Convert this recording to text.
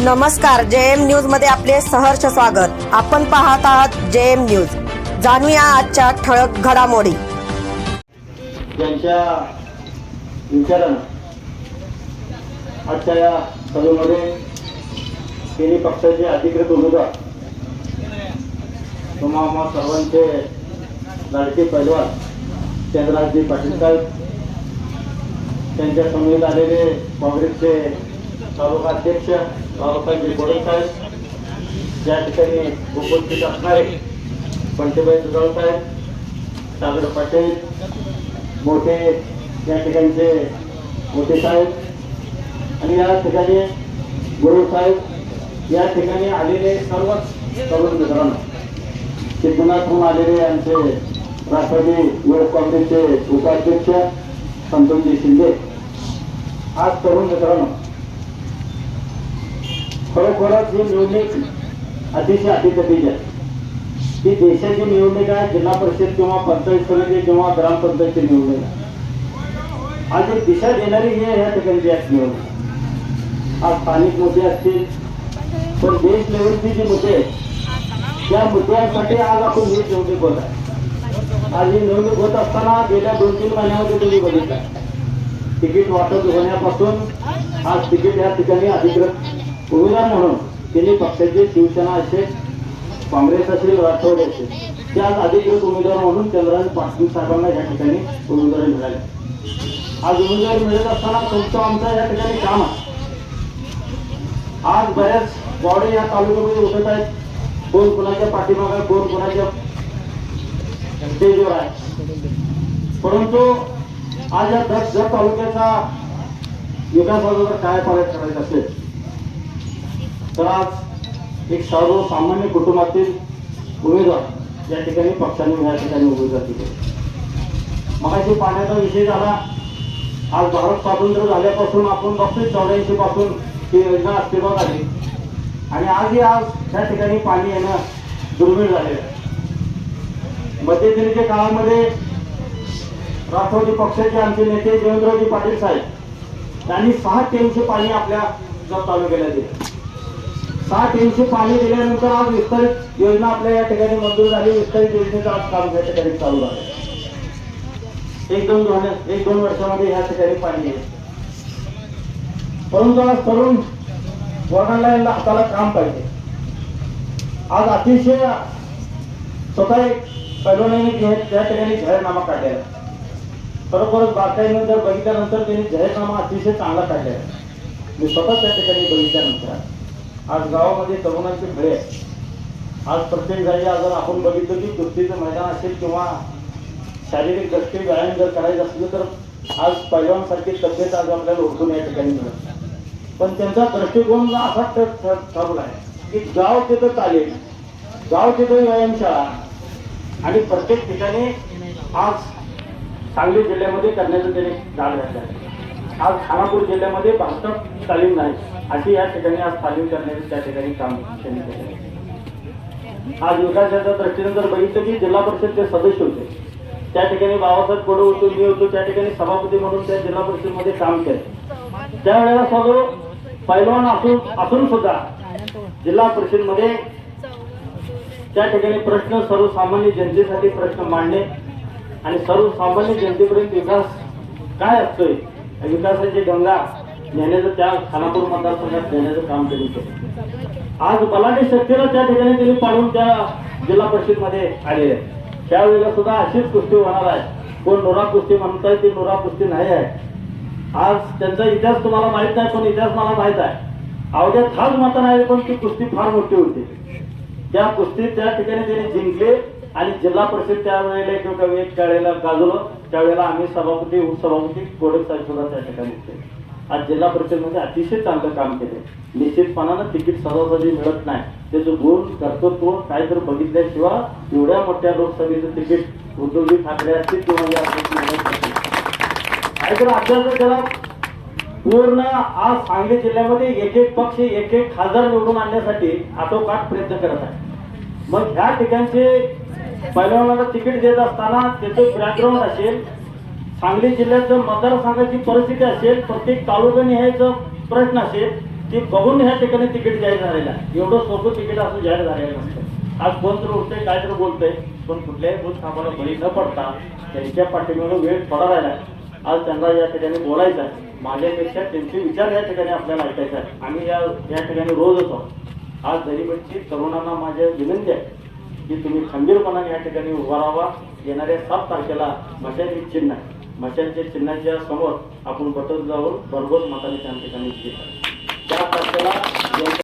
नमस्कार जे एम न्यूजमध्ये आपले सहर्ष स्वागत. आपण पाहत आहात जे एम न्यूज. जाणूया आजच्या ठळक घडामोडी. यांच्या विचारानं आजच्या या सभेमध्ये तिन्ही पक्षाचे अधिकृत उमेदवार तुम्हा सर्वांचे लाडके पैलवान चंद्रराजजी पाटील साहेब त्यांच्यासमोर आलेले काँग्रेसचे तालुका अध्यक्ष बाबासाहेब गोडे साहेब या ठिकाणी उपस्थित असणारे पंचबाई दुधाळ साहेब सागर पाटील मोठे या ठिकाणचे मोठे साहेब आणि या ठिकाणी गुरु साहेब या ठिकाणी आलेले सर्वच तरुण मित्रांनो सिद्धनाथहून आलेले आमचे राष्ट्रवादी युवक काँग्रेसचे उपाध्यक्ष संतोषजी शिंदे. आज तरुण मित्रांनो खरोखरच ही निवडणूक अतिशय अतिकटीची आहे. ही देशाची निवडणूक आहे जिल्हा परिषद किंवा पंचायत समिती किंवा ग्रामपंचायतची निवडणूक आहे. आज एक दिशा देणारी ही आहे या ठिकाणची आहे निवडणूक. आज स्थानिक मुद्दे असतील पण देश लेवलची जी मुद्दे आहेत त्या मुद्द्यांसाठी आज आपण ही निवडणूक होत आहे. आज ही निवडणूक होत असताना गेल्या दोन तीन महिन्यामध्ये तुम्ही बघितलं. तिकीट वाटप होण्यापासून आज तिकीट या ठिकाणी अधिकृत उमेदवार म्हणून त्यांनी पक्षाचे शिवसेना असेल काँग्रेस असेल राष्ट्रवादी असेल त्या अधिकृत उमेदवार म्हणून चंद्रकांत पाटील साहेबांना या ठिकाणी उमेदवारी मिळाली. आज उमेदवारी मिळत असताना तुमचं आमचं या ठिकाणी काम आहे. आज बऱ्याच बॉडी या तालुक्यामध्ये उठत आहेत. कोण कुणाच्या पाठीमागे कोण कुणाच्या स्टेजवर आहे. परंतु आज या दर जर तालुक्याचा विकासाचा जर काय पालट करायचं असेल? तर आज एक सर्वसामान्य कुटुंबातील उमेदवार या ठिकाणी पक्षाने या ठिकाणी उमेदवार दिले मगाशी पाण्याचा विषय झाला. आज भारत स्वातंत्र्य झाल्यापासून आपण बघतोय चौऱ्याऐंशी पासून ही योजना अस्तित्वात आली. आणि आजही आज त्या ठिकाणी पाणी येणं दुर्मिळ झालेलं आहे. मध्यंतरीच्या काळामध्ये राष्ट्रवादी पक्षाचे आमचे नेते देवेंद्रजी पाटील साहेब त्यांनी सहा टेमचे पाणी आपल्या जत तालुक्याला दिले सहा टीएमचे पाणी दिल्यानंतर आज विस्तारित योजना आपल्या या ठिकाणी मंजूर झाली. विस्तारित योजनेचं आज काम या ठिकाणी चालू झालं एक दोन दोन एक दोन वर्षामध्ये ह्या ठिकाणी पाणी येईल. परंतु आज तरुण वर्गाला यांना हाताला काम पाहिजे. आज अतिशय स्वतः एक पैलवानाने घे- त्या ठिकाणी जाहीरनामा काढलेला खरोखरच बारकाईनं जर बघितल्यानंतर त्यांनी जाहीरनामा अतिशय चांगला काढलेला मी स्वतः त्या ठिकाणी बघितल्यानंतर आज गावामध्ये तरुणांची खेळ आहे आज प्रत्येक जागी जर आपण बघितलं की कुस्तीचं मैदान असेल किंवा शारीरिक दृष्टी व्यायाम जर करायचं असलं तर आज पैलवानसारखी तब्येत आज आपल्याला ओळखून या ठिकाणी मिळत पण त्यांचा दृष्टिकोन असा ठरवला आहे की गाव तिथं चालेल. गाव तिथं व्यायामशाळा. आणि प्रत्येक ठिकाणी आज सांगली जिल्ह्यामध्ये करण्याचं त्याने डाळ घातला आहे. आज खानापूर जिल्ह्यामध्ये भारतात तालीम नाही. अशी या ठिकाणी आज तालीम करण्याचे त्या ठिकाणी काम त्यांनी केले आज विकासाच्या दृष्टीने जर बघितलं की जिल्हा परिषदचे सदस्य होते. त्या ठिकाणी बाबासाहेब कोडो होतो मी होतो त्या ठिकाणी सभापती म्हणून त्या जिल्हा परिषदमध्ये काम केलं. त्यावेळेला सर्व पैलवान असून असून सुद्धा जिल्हा परिषदमध्ये त्या ठिकाणी प्रश्न सर्वसामान्य जनतेसाठी प्रश्न मांडणे आणि सर्वसामान्य जनतेपर्यंत विकास काय असतोय विकासाची गंगा नेण्याचं त्या खानापूर मतदारसंघात नेण्याचं काम त्यांनी केलं. आज बलाढ्य शक्तीला त्या ठिकाणी त्यांनी पाडून त्या जिल्हा परिषदमध्ये आलेले आहे त्यावेळेला सुद्धा अशीच कुस्ती होणार आहे. कोण नोरा कुस्ती म्हणताय ती नोरा कुस्ती नाही आहे. आज त्यांचा इतिहास तुम्हाला माहीत नाही पण इतिहास मला माहीत आहे. अवघ्या खास माता नाही पण ती कुस्ती फार मोठी होती. त्या कुस्तीत त्या ठिकाणी त्यांनी जिंकले आणि जिल्हा परिषद त्यावेळेला एक एक त्यावेळेला गाजवलं. त्यावेळेला आम्ही सभापती उपसभापती गोडक साहेब सुद्धा त्या ठिकाणी होते. आज जिल्हा परिषदमध्ये अतिशय चांगलं काम केले निश्चितपणानं तिकीट सहजासहजी मिळत नाही. त्याचं गुण कर्तृत्व काय तर बघितल्याशिवाय एवढ्या मोठ्या लोकसभेचं तिकीट उद्धवजी ठाकरे असतील किंवा या काय तर आपल्याला त्याला पूर्ण आज सांगली जिल्ह्यामध्ये एक एक पक्ष एक एक खासदार निवडून आणण्यासाठी आटोकाट प्रयत्न करत आहे मग ह्या ठिकाणचे पहिलवानाला तिकीट देत असताना त्याचं बॅकग्राऊंड असेल सांगली जिल्ह्याचं मतदारसंघाची परिस्थिती असेल प्रत्येक तालुका जो प्रश्न असेल ती बघून ह्या ठिकाणी तिकीट जाहीर झालेलं आहे. एवढं सोपं तिकीट असं जाहीर झालेलं नसतं. आज कोण तर उठतंय काय तर बोलतंय पण कुठल्याही बूथ कामाला बळी न पडता त्यांच्या पाठीमागे वेळ पडा राहिला आज त्यांना या ठिकाणी बोलायचं आहे. माझ्यापेक्षा त्यांचे विचार या ठिकाणी आपल्याला ऐकायचा आहे आम्ही या या ठिकाणी रोज होतो. आज दलितची तरुणांना माझ्या विनंती आहे की तुम्ही खंबीरपणाने या ठिकाणी उभा राहावा येणाऱ्या सात तारखेला मशांची चिन्ह आहे मशांच्या चिन्हाच्या समोर आपण पटत जाऊन भरघोस मताने त्या ठिकाणी जिंकू.